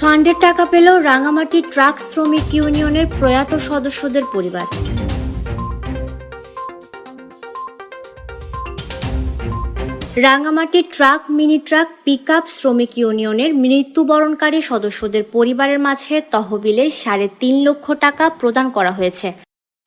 ফান্ডের টাকা পেল রাঙামাটি ট্রাক শ্রমিক ইউনিয়নের প্রয়াত সদস্যদের পরিবার। Rangamati truck, mini truck, pickup শ্রমিক ইউনিয়নের মৃত্যুবরণকারী সদস্যদের পরিবারের মাঝে তহবিলে সাড়ে তিন লক্ষ টাকা প্রদান করা হয়েছে।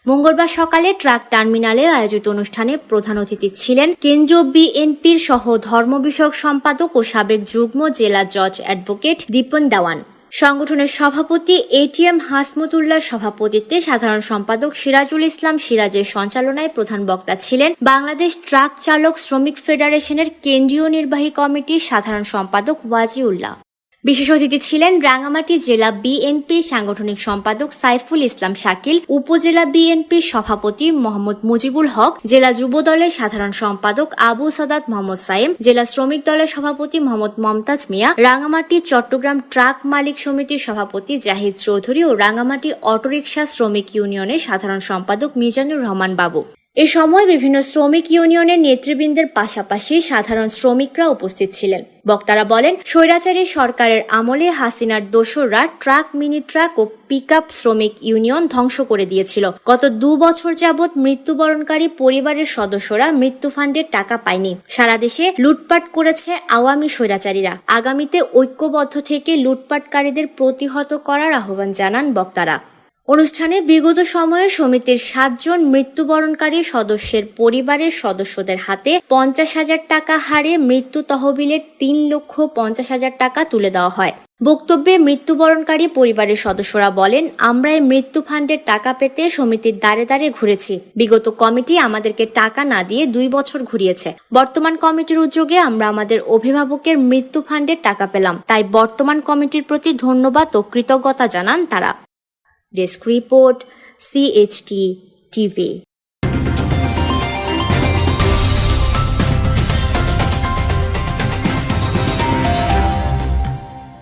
মঙ্গলবার সকালে ট্রাক টার্মিনালে আয়োজিত অনুষ্ঠানে প্রধান অতিথি ছিলেন কেন্দ্রীয় বিএনপির সহ ধর্ম বিষয়ক সম্পাদক ও সাবেক যুগ্ম জেলা জজ অ্যাডভোকেট দীপন দেওয়ান। সংগঠনের সভাপতি এটিএম হাসমতুল্লাহ সভাপতিত্বে সাধারণ সম্পাদক সিরাজুল ইসলাম সিরাজের সঞ্চালনায় প্রধান বক্তা ছিলেন বাংলাদেশ ট্রাক চালক শ্রমিক ফেডারেশনের কেন্দ্রীয় নির্বাহী কমিটির সাধারণ সম্পাদক ওয়াজিউল্লাহ। বিশেষ অতিথি ছিলেন রাঙামাটি জেলা বিএনপি সাংগঠনিক সম্পাদক সাইফুল ইসলাম শাকিল, উপজেলা বিএনপির সভাপতি মোহাম্মদ মুজিবুল হক, জেলা যুব দলের সাধারণ সম্পাদক আবু সাদাত মোহাম্মদ সাইম জেলা শ্রমিক দলের সভাপতি মোহাম্মদ মমতাজ মিয়া, রাঙামাটি চট্টগ্রাম ট্রাক মালিক সমিতির সভাপতি জাহিদ চৌধুরী ও রাঙামাটি অটোরিকশা শ্রমিক ইউনিয়নের সাধারণ সম্পাদক মিজানুর রহমান বাবু। এ সময় বিভিন্ন শ্রমিক ইউনিয়নের নেতৃবৃন্দের পাশাপাশি সাধারণ শ্রমিকরা উপস্থিত ছিলেন। বক্তারা বলেন, স্বৈরাচারী সরকারের আমলে হাসিনার দোসররা ট্রাক, মিনি ট্রাক ও পিকআপ শ্রমিক ইউনিয়ন ধ্বংস করে দিয়েছিল। গত দু বছর যাবৎ মৃত্যুবরণকারী পরিবারের সদস্যরা মৃত্যু ফান্ডের টাকা পায়নি। সারা দেশে লুটপাট করেছে আওয়ামী স্বৈরাচারীরা। আগামীতে ঐক্যবদ্ধ থেকে লুটপাটকারীদের প্রতিহত করার আহ্বান জানান বক্তারা। অনুষ্ঠানে বিগত সময়ে সমিতির সাতজন মৃত্যুবরণকারী সদস্যের পরিবারের সদস্যদের হাতে পঞ্চাশ হাজার টাকা হারে মৃত্যু তহবিলের তিন লক্ষ পঞ্চাশ হাজার টাকা তুলে দেওয়া হয়। বক্তব্যে মৃত্যুবরণকারী পরিবারের সদস্যরা বলেন, আমরা এই মৃত্যু ফান্ডের টাকা পেতে সমিতির দ্বারে দ্বারে ঘুরেছি। বিগত কমিটি আমাদেরকে টাকা না দিয়ে দুই বছর ঘুরিয়েছে। বর্তমান কমিটির উদ্যোগে আমরা আমাদের অভিভাবকের মৃত্যু ফান্ডের টাকা পেলাম। তাই বর্তমান কমিটির প্রতি ধন্যবাদ ও কৃতজ্ঞতা জানান তারা। Disc Report, CHT TV.